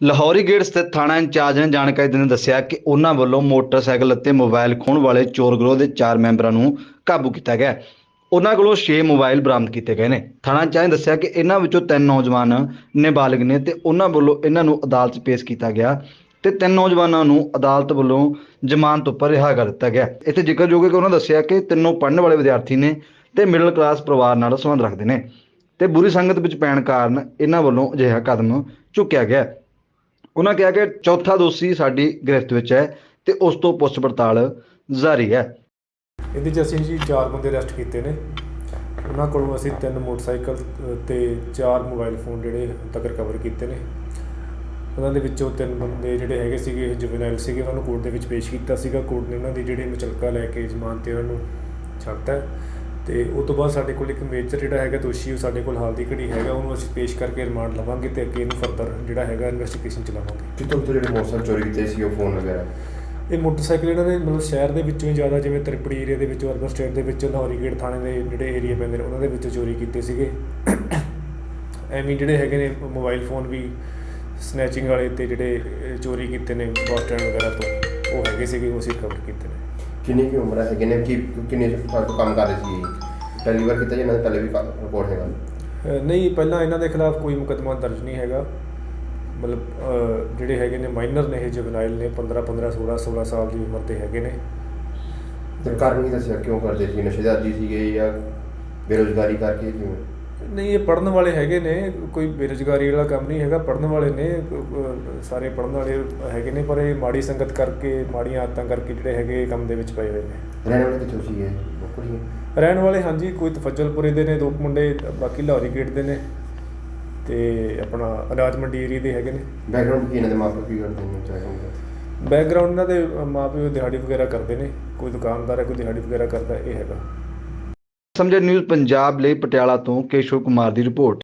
Lahori gate ਸਥਿਤ ਥਾਣਾ incharge ਨੇ ਜਾਣਕਾਰੀ ਦਿੰਦੇ ਦੱਸਿਆ ਕਿ ਉਹਨਾਂ ਵੱਲੋਂ ਮੋਟਰਸਾਈਕਲ ਅਤੇ ਮੋਬਾਈਲ ਖੋਹਣ ਵਾਲੇ ਚੋਰ ਗਰੋਹ ਦੇ 4 ਮੈਂਬਰਾਂ ਨੂੰ ਕਾਬੂ ਕੀਤਾ ਗਿਆ। ਉਹਨਾਂ ਕੋਲੋਂ 6 ਮੋਬਾਈਲ ਬਰਾਮਦ ਕੀਤੇ ਗਏ ਨੇ। ਥਾਣਾ ਇੰਚਾਰਜ ਨੇ ਦੱਸਿਆ ਕਿ ਇਹਨਾਂ ਵਿੱਚੋਂ ਤਿੰਨ ਨੌਜਵਾਨ ਨਾਬਾਲਗ ਨੇ ਤੇ ਉਹਨਾਂ ਵੱਲੋਂ ਇਹਨਾਂ ਨੂੰ ਅਦਾਲਤ 'ਚ ਪੇਸ਼ ਕੀਤਾ ਗਿਆ ਤੇ ਤਿੰਨ ਨੌਜਵਾਨਾਂ ਨੂੰ ਅਦਾਲਤ ਵੱਲੋਂ ਜ਼ਮਾਨਤ ਉੱਪਰ ਰਿਹਾ ਕਰ ਦਿੱਤਾ ਗਿਆ। ਇੱਥੇ ਜ਼ਿਕਰਯੋਗ ਹੈ ਕਿ ਉਹਨਾਂ ਦੱਸਿਆ ਕਿ ਤਿੰਨੋਂ ਪੜ੍ਹਨ ਵਾਲੇ ਵਿਦਿਆਰਥੀ ਨੇ ਤੇ ਮਿਡਲ ਕਲਾਸ ਪਰਿਵਾਰ ਨਾਲ ਸੰਬੰਧ ਰੱਖਦੇ ਨੇ ਤੇ ਬੁਰੀ ਸੰਗਤ ਵਿੱਚ ਪੈਣ ਕਾਰਨ ਇਹਨਾਂ ਵੱਲੋਂ ਅਜਿਹਾ ਕਦਮ ਚੁੱਕਿਆ ਗਿਆ। ਉਹਨਾਂ ਕਿਹਾ ਕਿ ਚੌਥਾ ਦੋਸ਼ੀ ਸਾਡੀ ਗ੍ਰਿਫਤ ਵਿੱਚ ਹੈ ਤੇ ਉਸ ਤੋਂ ਪੁੱਛ ਪੜਤਾਲ ਜਾਰੀ ਹੈ। ਇਹਦੇ 'ਚ ਅਸੀਂ ਜੀ ਚਾਰ ਬੰਦੇ ਅਰੈਸਟ ਕੀਤੇ ਨੇ। ਉਹਨਾਂ ਕੋਲੋਂ ਅਸੀਂ ਤਿੰਨ ਮੋਟਰਸਾਈਕਲ ਅ, ਤੇ ਚਾਰ ਮੋਬਾਈਲ ਫੋਨ ਜਿਹੜੇ ਤੱਕ ਰਿਕਵਰ ਕੀਤੇ ਨੇ। ਉਹਨਾਂ ਦੇ ਵਿੱਚੋਂ ਤਿੰਨ ਬੰਦੇ ਜਿਹੜੇ ਹੈਗੇ ਸੀਗੇ ਜੁਵੈਨਾਈਲ ਸੀਗੇ। ਉਹਨਾਂ ਨੂੰ ਕੋਰਟ ਦੇ ਵਿੱਚ ਪੇਸ਼ ਕੀਤਾ ਸੀਗਾ। ਕੋਰਟ ਨੇ ਉਹਨਾਂ ਦੀ ਜਿਹੜੀ ਮਚਲਕਾ ਲੈ ਕੇ ਜ਼ਮਾਨਤ ਤੇ ਉਹਨਾਂ ਨੂੰ ਛੱਡਤਾ ਹੈ। ਤੇ ਉਸ ਤੋਂ ਬਾਅਦ ਸਾਡੇ ਕੋਲ ਇੱਕ ਮੇਜਰ ਜਿਹੜਾ ਹੈਗਾ ਦੋਸ਼ੀ ਉਹ ਸਾਡੇ ਕੋਲ ਹਾਲ ਦੀ ਘੜੀ ਹੈਗਾ ਉਹਨੂੰ ਅਸੀਂ ਪੇਸ਼ ਕਰਕੇ ਰਿਮਾਂਡ ਲਵਾਂਗੇ ਤੇ ਅੱਗੇ ਇਹਨੂੰ ਫਰਦਰ ਜਿਹੜਾ ਹੈਗਾ ਇਨਵੈਸਟੀਗੇਸ਼ਨ ਚਲਾਵਾਂਗੇ ਕਿਤੋਂ ਕਿਤੋਂ ਜਿਹੜੇ ਮੋਟਰਸਾਈਕਲ ਚੋਰੀ ਕੀਤੇ ਸੀ ਉਹ ਫੋਨ ਵਗੈਰਾ? ਇਹ ਮੋਟਰਸਾਈਕਲ ਇਹਨਾਂ ਨੇ ਮਤਲਬ ਸ਼ਹਿਰ ਦੇ ਵਿੱਚੋਂ ਹੀ ਜ਼ਿਆਦਾ ਜਿਵੇਂ ਤ੍ਰਿਪੜੀ ਏਰੀਆ ਦੇ ਵਿੱਚ ਅਰਬਨ ਸਟੇਟ ਦੇ ਵਿੱਚ ਲਾਹੌਰੀ ਗੇਟ ਥਾਣੇ ਦੇ ਜਿਹੜੇ ਏਰੀਆ ਪੈਂਦੇ ਨੇ ਉਹਨਾਂ ਦੇ ਵਿੱਚੋਂ ਚੋਰੀ ਕੀਤੇ ਸੀਗੇ। ਐਵੇਂ ਜਿਹੜੇ ਹੈਗੇ ਨੇ ਮੋਬਾਈਲ ਫੋਨ ਵੀ ਸਨੈਚਿੰਗ ਵਾਲੇ ਤੇ ਜਿਹੜੇ ਚੋਰੀ ਕੀਤੇ ਨੇ ਬੱਸ ਸਟੈਂਡ ਵਗੈਰਾ ਤੋਂ ਉਹ ਹੈਗੇ ਸੀਗੇ ਉਹ ਅਸੀਂ ਕਵਰ ਕੀਤੇ ਨੇ। ਕਿੰਨੀ ਕੀ ਉਮਰ ਹੈਗੇ ਨੇ ਕੀ ਕਿੰਨੇ ਸਾਲ ਤੋਂ ਕੰਮ ਕਰ ਰਹੇ ਸੀ? ਪਹਿਲੀ ਵਾਰ ਕੀਤਾ ਜਾਂ ਪਹਿਲੇ ਵੀ ਰਿਪੋਰਟ ਹੈਗਾ? ਅਹ, ਨਹੀਂ ਪਹਿਲਾਂ ਇਹਨਾਂ ਦੇ ਖਿਲਾਫ ਕੋਈ ਮੁਕੱਦਮਾ ਦਰਜ ਨਹੀਂ ਹੈਗਾ। ਮਤਲਬ ਅਹ, ਜਿਹੜੇ ਹੈਗੇ ਨੇ ਮਾਈਨਰ ਨੇ ਇਹ ਜੁਵਨਾਈਲ ਨੇ 15 15 16 16 ਸਾਲ ਦੀ ਉਮਰ ਦੇ ਹੈਗੇ ਨੇ। ਤੇ ਕਾਰਨ ਨਹੀਂ ਦੱਸਿਆ? ਕਿਉਂ ਕਰਦੇ ਸੀ? ਨਸ਼ੇ ਦਾ ਆਦੀ ਸੀਗੇ ਜਾਂ ਬੇਰੋਜ਼ਗਾਰੀ ਕਰਕੇ ਕਿਉਂ? ਨਹੀਂ ਇਹ ਪੜਨ ਵਾਲੇ ਹੈਗੇ ਨੇ ਕੋਈ ਬੇਰੁਜ਼ਗਾਰੀ ਵਾਲਾ ਕੰਮ ਨਹੀਂ ਹੈਗਾ ਪੜਨ ਵਾਲੇ ਨੇ ਸਾਰੇ ਪੜਨ ਵਾਲੇ ਹੈਗੇ ਨੇ ਪਰ ਇਹ ਮਾੜੀ ਸੰਗਤ ਕਰਕੇ ਮਾੜੀਆਂ ਆਦਤਾਂ ਕਰਕੇ ਜਿਹੜੇ ਹੈਗੇ ਇਹ ਕੰਮ ਦੇ ਵਿੱਚ ਪਏ ਹੋਏ ਨੇ। ਰਹਿਣ ਵਾਲੇ ਕਿੱਥੋਂ ਸੀਗੇ ਬੋਕੜੀ ਰਹਿਣ ਵਾਲੇ ਹਾਂਜੀ ਕੋਈ ਤਫਜ਼ਲਪੁਰੇ ਦੇ ਨੇ ਦੋ ਮੁੰਡੇ ਬਾਕੀ ਲਾਹੌਰੀ ਗੇਟ ਦੇ ਨੇ ਤੇ ਆਪਣਾ ਅਨਾਜ ਮੰਡੀ ਏਰੀਏ ਦੇ ਹੈਗੇ ਨੇ। ਬੈਕਗ੍ਰਾਉਂਡ ਕੀ ਇਹਨਾਂ ਦੇ ਮਾਪੇ ਕੀ ਕਰਦੇ ਨੇ ਚਾਹੇ ਹੋਊਗਾ ਬੈਕਗ੍ਰਾਉਂਡ ਇਹਨਾਂ ਦੇ ਮਾਪਿਓ ਦਿਹਾੜੀ ਵਗੈਰਾ ਕਰਦੇ ਨੇ ਕੋਈ ਦੁਕਾਨਦਾਰ ਹੈ ਕੋਈ ਦਿਹਾੜੀ ਵਗੈਰਾ ਕਰਦਾ ਇਹ ਹੈਗਾ। ਸਮਝੇ ਨਿਊਜ਼ ਪੰਜਾਬ ਲਈ ਪਟਿਆਲਾ ਤੋਂ ਕੇਸ਼ਵ ਕੁਮਾਰ ਦੀ ਰਿਪੋਰਟ।